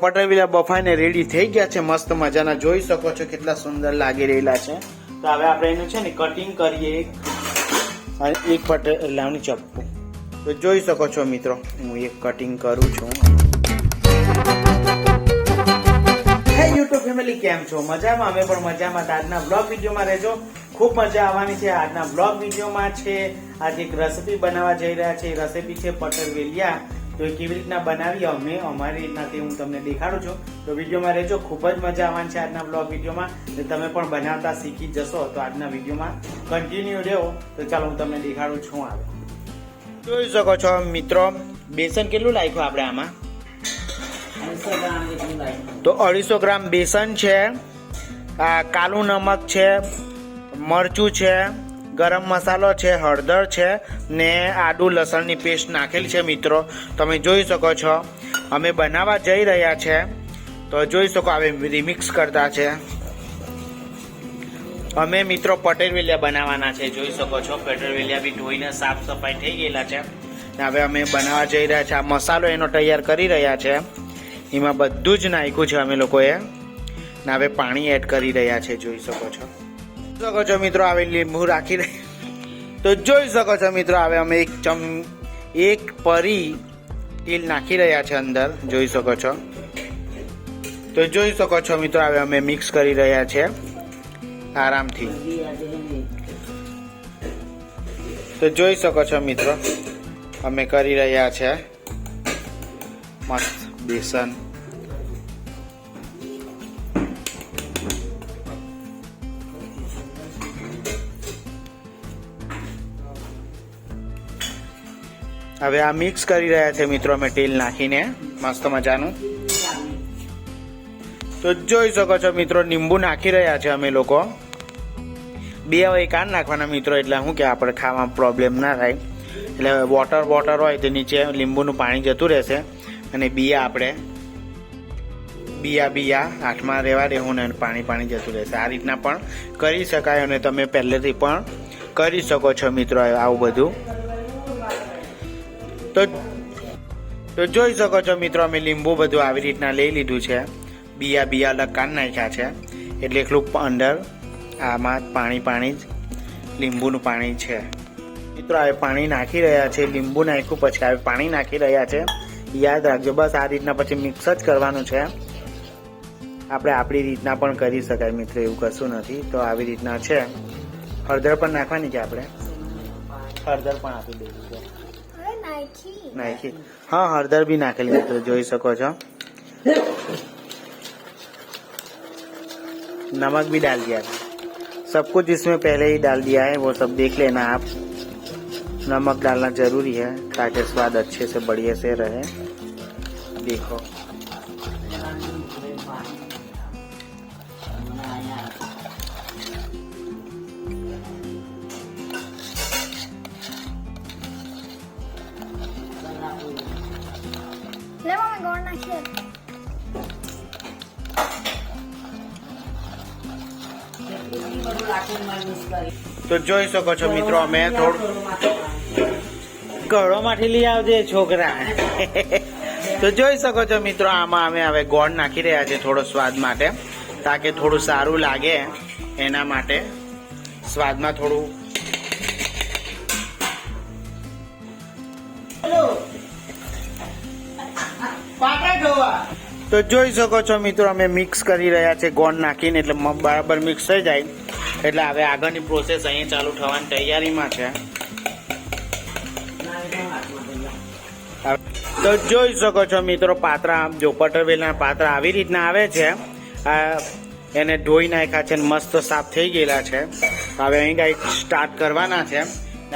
પટરવીલા બફાઈને ready થઈ ગયા છે મસ્ત મજાના. જોઈ શકો છો કેટલા સુંદર લાગી રહેલા છે. તો હવે આપણે એનું છે ને કટિંગ કરીએ. અને એક પટર ચપ્પુ. તો જોઈ શકો છો મિત્રો, હું એક કટિંગ કરું છું. યુટ્યુબ ફેમિલી કેમ છો? મજામાં? અમે પણ મજામાં. આજના બ્લોગ વિડીયોમાં રહેજો. ખૂબ મજા આવવાની છે. આજના બ્લોગ વિડીયોમાં છે. આજે એક રેસીપી બનાવવા જઈ રહ્યા છે. રેસીપી છે પટર વેલિયા તો એ કેવી રીતના બનાવી અમે અમારી રીતના તે હું તમને દેખાડું છું. તો વિડીયોમાં રહેજો ખૂબ જ મજા આવવાની છે આજના બ્લોગ વિડીયોમાં. તમે પણ બનાવતા શીખી જશો તો આજના વિડીયોમાં કન્ટિન્યુ રહ્યો. તો ચાલો હું તમને દેખાડું છું આવે જોઈ શકો છો મિત્રો બેસન કેટલું લાગ્યું આપણે આમાં? તો અઢીસો ગ્રામ બેસન છે આ કાલું નમક છે મરચું છે ગરમ મસાલો છે, હળદર છે ને આદુ લસણની પેસ્ટ નાખેલી છે મિત્રો. તમે જોઈ શકો છો, અમે બનાવવા જઈ રહ્યા છે. તો જોઈ શકો હવે રિમિક્સ કરતા છે. અમે મિત્રો પટેલ વેલિયા બનાવવાના છે, જોઈ શકો છો. પટેલ વેલિયા બી ધોઈને સાફ સફાઈ થઈ ગયેલા છે. હવે અમે બનાવવા જઈ રહ્યા છે, આ મસાલો એનો તૈયાર કરી રહ્યા છે. એમાં બધું જ નાખ્યું છે અમે લોકોએ. ને હવે પાણી એડ કરી રહ્યા છે, જોઈ શકો છો. શકો છો મિત્રો આવે લીંબુ રાખી રહી. તો જોઈ શકો છો મિત્રો, હવે અમે એક ચમ, એક પરી તેલ નાખી રહ્યા છે અંદર, જોઈ શકો છો. તો જોઈ શકો છો મિત્રો, હવે અમે મિક્સ કરી રહ્યા છે આરામથી. તો જોઈ શકો છો મિત્રો, અમે કરી રહ્યા છે. મસ્ત બેસન. હવે આ મિક્સ કરી રહ્યા છે મિત્રો અમે તેલ નાખીને. મસ્ત મજાનું. તો જોઈ શકો છો મિત્રો, લીંબુ નાખી રહ્યા છે અમે લોકો. બે હવે કાન નાખવાના મિત્રો, એટલે શું કે આપણે ખાવામાં પ્રોબ્લેમ ના થાય. એટલે વોટર વોટર હોય તે નીચે લીંબુનું પાણી જતું રહેશે. અને બિયા આપણે, બિયા બિયા હાથમાં રહેવા દેવું ને પાણી પાણી જતું રહેશે. આ રીતના પણ કરી શકાય અને તમે પહેલેથી પણ કરી શકો છો મિત્રો આવું બધું. તો તો જોઈ શકો છો મિત્રો, અમે લીંબુ બધું આવી રીતના લઈ લીધું છે. બિયા બિયા અલગ નાખ્યા છે. એટલે એટલું અંદર આમાં પાણી પાણી જ લીંબુનું પાણી છે. મિત્રો, હવે પાણી નાખી રહ્યા છે. લીંબુ નાખ્યું પછી હવે પાણી નાખી રહ્યા છે. યાદ રાખજો, બસ આ રીતના પછી મિક્સ જ કરવાનું છે. આપણે આપણી રીતના પણ કરી શકાય મિત્રો, એવું કશું નથી. તો આવી રીતના છે. હળદર પણ નાખવાની છે આપણે. હળદર પણ આપી દઈશું નાખી નાખી हाँ हरदर भी नाखेली મિત્રો જોઈ શકો છો नमक भी डाल दिया था सब कुछ इसमें पहले ही डाल दिया है वो सब देख लेना आप नमक डालना जरूरी है ताकि स्वाद अच्छे से बढ़िया से रहे देखो તો જોઈ શકો છો મિત્રો, અમે થોડું ઘરોમાંથી લઈ આવજે છોકરા. તો જોઈ શકો છો મિત્રો, આમાં અમે હવે ગોળ નાખી રહ્યા છે થોડો સ્વાદ માટે. તાકે થોડું સારું લાગે એના માટે સ્વાદમાં થોડું તો જોઈ શકો છો મિત્રો, અમે મિક્સ કરી રહ્યા છે ગોળ નાખીને, એટલે બરાબર મિક્સ થઈ જાય. એટલે હવે આગળની પ્રોસેસ અહીંયા ચાલુ થવાની તૈયારીમાં છે. તો જોઈ શકો છો મિત્રો, પાત્રા જો પટરવેલના પાત્રા આવી રીતના આવે છે. એને ધોઈ નાખ્યા છે મસ્ત સાફ થઈ ગયેલા છે. હવે અહીં ગાડી સ્ટાર્ટ કરવાના છે.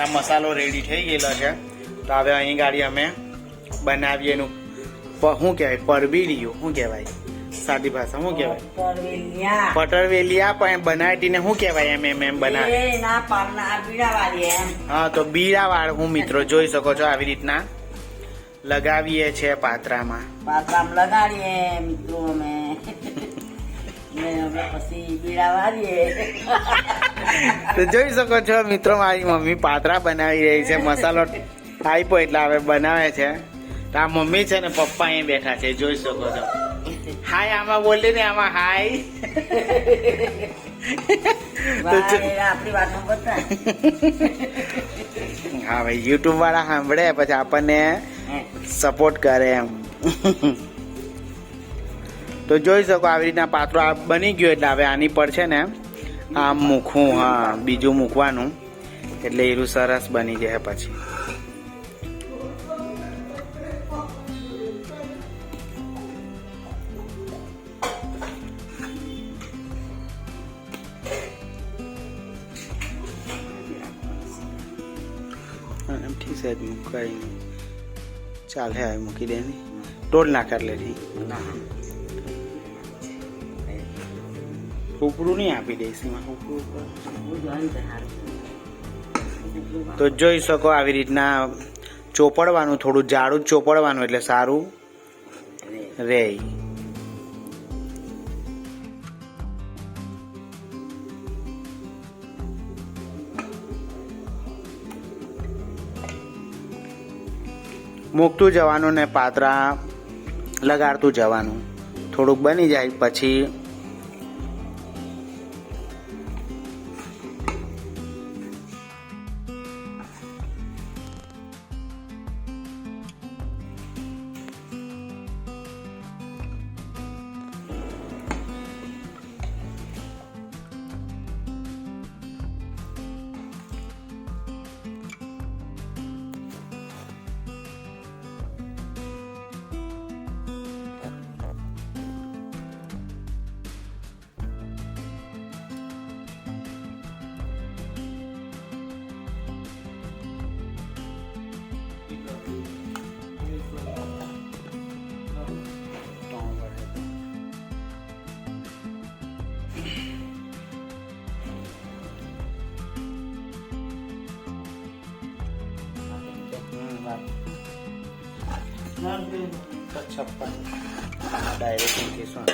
આ મસાલો રેડી થઈ ગયેલો છે. તો હવે અહીં ગાડી અમે બનાવીએ એનું શું કહેવાય? પરબીડિયું શું કહેવાય? સાદી ભાષા શું કહેવાય? પટરવેલિયા. પણ બનાવીને શું કહેવાય એમ એમ એમ બનાવે? હા તો બીડા વાળ હું મિત્રો જોઈ શકો છો આવી રીતના. લગાવીએ છે પાત્રામાં. પાત્રામ લગાડીએ મિત્રો અમે. તો જોઈ શકો છો મિત્રો મારી મમ્મી પાત્રા બનાવી રહી છે. મસાલો આપ્યો એટલે હવે બનાવે છે. તો આ મમ્મી છે ને પપ્પા અહીં બેઠા છે જોઈ શકો છો. હાય આમાં બોલી ને આમાં હાય હા ભાઈ યુટ્યુબ વાળા સાંભળે પછી આપણને સપોર્ટ કરે એમ. તો જોઈ શકો આવી રીતના પાત્રો આ બની ગયો એટલે હવે આની પર છે ને આમ મૂકવું હા બીજું મૂકવાનું. એટલે એરું સરસ બની જાય પછી. હા, છે મૂકાય ચાલે હવે મૂકી દે ને ટોલ નાખ એટલે ઠીક ના. ઉપરું નહીં આપી દઈશ તો જોઈ શકો આવી રીતના ચોપડવાનું થોડું જાડું ચોપડવાનું એટલે સારું રે. મૂકતું જવાનું ને પાતરા લગાડતું જવાનું. થોડુંક બની જાય પછી છપ્પન ડાયરેક્ટ મૂકીશું.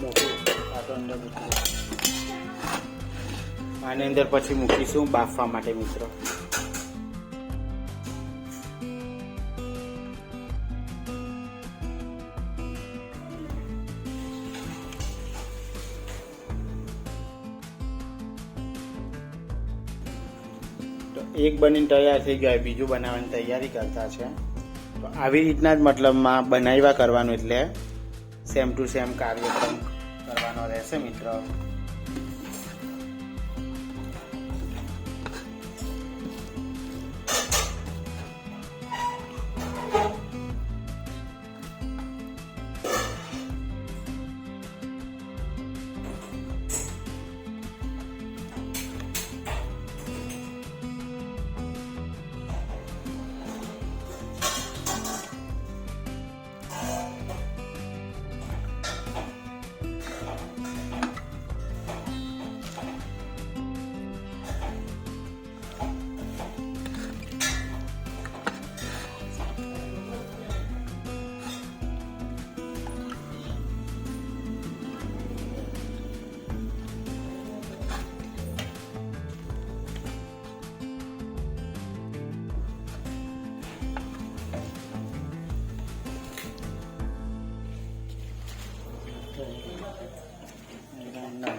મોટું આની અંદર પછી મૂકીશું બાફવા માટે મિત્રો એક બનીને તૈયાર થઈ ગયો બીજું બનાવવાની તૈયારી કરતા છે. તો આવી રીતના જ મતલબમાં બનાવ્યા કરવાનું એટલે સેમ ટુ સેમ કાર્યક્રમ કરવાનો રહેશે, મિત્રો.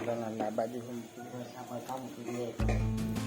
નાના નાના બાજુ મૂકી દો.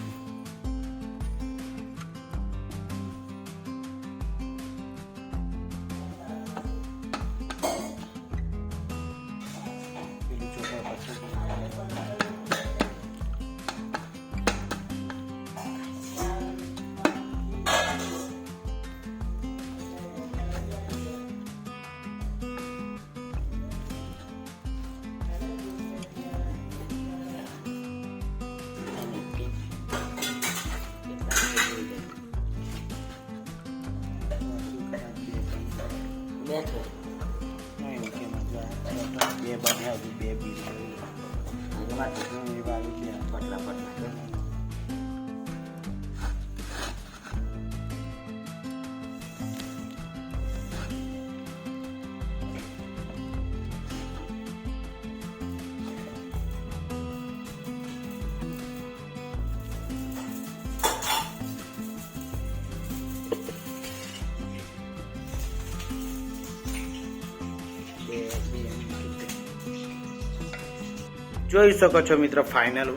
જોઈ શકો છો મિત્રો ફાઇનલ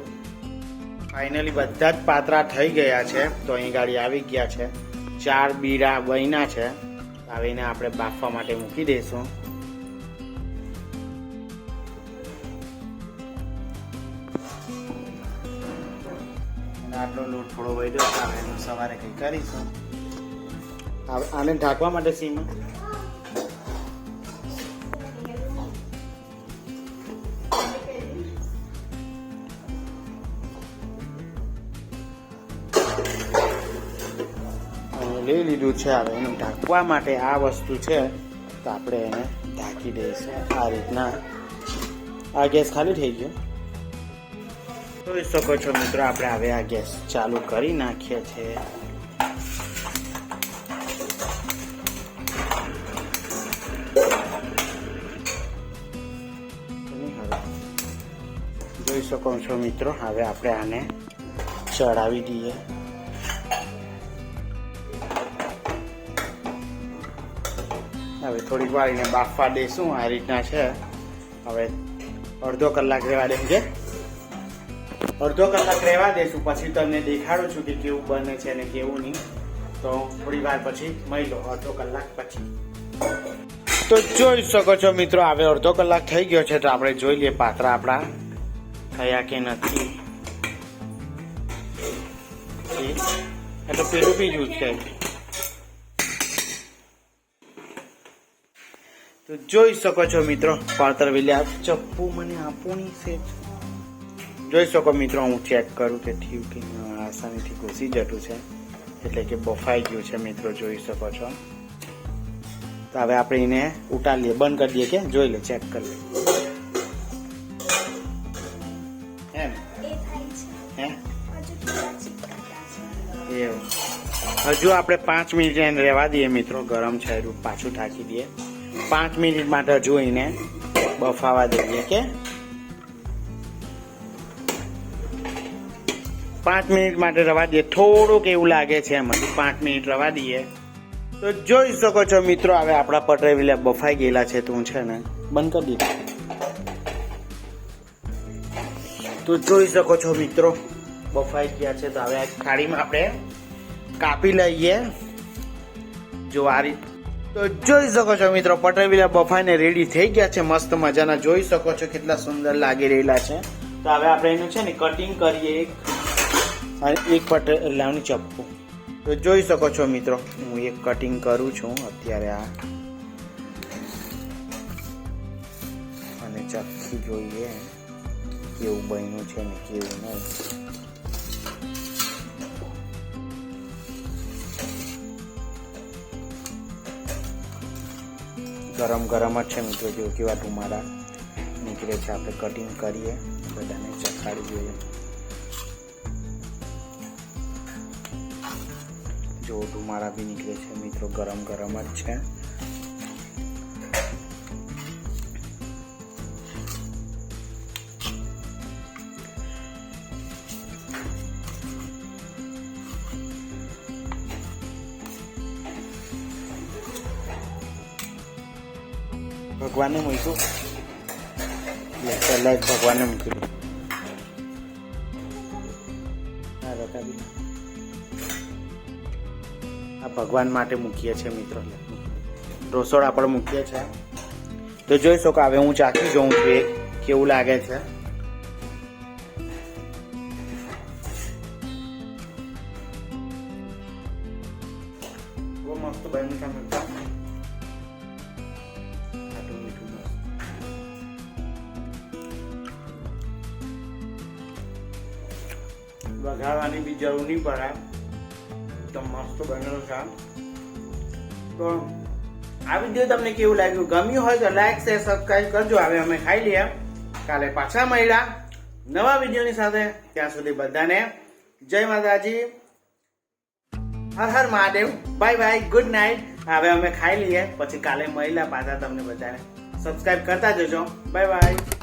ફાઇનલી બધા જ પાતરા થઈ ગયા છે, તો અહીં ગાડી આવી ગયા છે. ચાર બીડા બન્યા છે. આવીને આપણે બાફવા માટે મૂકી દઈશું. આટલો લોટ થોડો વધ્યો છે સવારે કંઈ કરીશું. આને ઢાંકવા માટે સીમાં. લઈ લીધું છે હવે એનું ઢાંકવા માટે આ વસ્તુ છે, તો આપણે એને ઢાંકી દઈશું. આ રીતના. આ ગેસ ખાલી થઈ ગયો. જોઈ શકો છો મિત્રો, આપણે હવે આ ગેસ ચાલુ કરી નાખીએ છીએ જોઈ શકો છો મિત્રો, હવે આપણે આને ચડાવી દઈએ. હવે થોડીક વાર એને બાફવા દઈશું આ રીતના છે. હવે અડધો કલાક રહેવા દે છે અડધો કલાક રહેવા દઈશું પછી તમને દેખાડું છું કે કેવું બને છે અને કેવું નહીં. તો થોડી વાર પછી મળી લો, અડધો કલાક પછી. તો જોઈ શકો છો મિત્રો, હવે અડધો કલાક થઈ ગયો છે તો આપણે જોઈ લઈએ પાત્રા આપણા થયા કે નથી. એટલે પેલું બીજું છે તો જોઈ શકો છો મિત્રો પાત્ર વિલ્યા ચપ્પુ મને આપોની છે. જોઈ શકો મિત્રો હું ચેક કરું કે થયું કે આસાનીથી ઘૂસી જતું છે. એટલે કે બફાઈ ગયું છે મિત્રો જોઈ શકો છો. તો હવે આપણે એને ઉટાડીએ બંધ કરી દઈએ કે જોઈ લે ચેક કરી લે. એમ? એવું. હજુ આપણે પાંચ મિનિટ એને રહેવા દઈએ મિત્રો ગરમ છે પાછું ઢાંકી દઈએ. પાંચ મિનિટ માટે જોઈને બફાવા દઈએ કે પાંચ મિનિટ માટે રવા દઈએ. થોડુંક એવું લાગે છે એમ પાંચ મિનિટ રવા દઈએ. તો જોઈ શકો છો મિત્રો, હવે આપણા પટરેવીલા બફાઈ ગયેલા છે તું છે ને બંધ કરી દીધું તો જોઈ શકો છો મિત્રો, બફાઈ ગયા છે તો હવે આ થાળીમાં આપણે કાપી લઈએ. જો આ રીત તો જોઈ શકો છો મિત્રો પટરવીલા બફાઈને રેડી થઈ ગયા છે મસ્ત મજાના. જોઈ શકો છો કેટલા સુંદર લાગી રહેલા છે. તો હવે આપણે એનું છે ને કટિંગ કરીએ એક. અને એક પટેલાની ચપ્પુ. તો જોઈ શકો છો મિત્રો, હું એક કટિંગ કરું છું અત્યારે આ. અને ચપ્પુ જોઈએ. કેવું બન્યું છે ને કેવું નહીં. ગરમ ગરમ જ છે મિત્રો જો કેવા ટુમારા નીકળે છે, આપણે કટિંગ કરીએ, બધાને ચખાડી જોઈએ જો ટુમારા બી નીકળે છે મિત્રો, ગરમ ગરમ જ છે. ભગવાનને મૂક્યું. પહેલા એક ભગવાનને મૂકી દો હા રકાબી. આ ભગવાન માટે મૂકીએ છીએ મિત્રો. આપણે રસોડા પર મૂકીએ છીએ. તો જોઈ શકો હવે હું ચાખી જોઉં છું કેવું લાગે છે? એકદમ મસ્ત બનેલો છે તો આ વીડિયો તમને કેવું લાગ્યું? ગમ્યું હોય તો લાઈક શેર સબસ્ક્રાઈબ કરજો. હવે અમે ખાઈ લઈએ. કાલે પાછા મળ્યા નવા વિડીયોની સાથે. ત્યાં સુધી બધાને જય માતાજી. હર હર Mahadev. Bye bye good night હવે અમે ખાઈ લઈએ. પછી કાલે મળ્યા પાછા તમને બધાને. સબસ્ક્રાઈબ કરતા જજો. Bye bye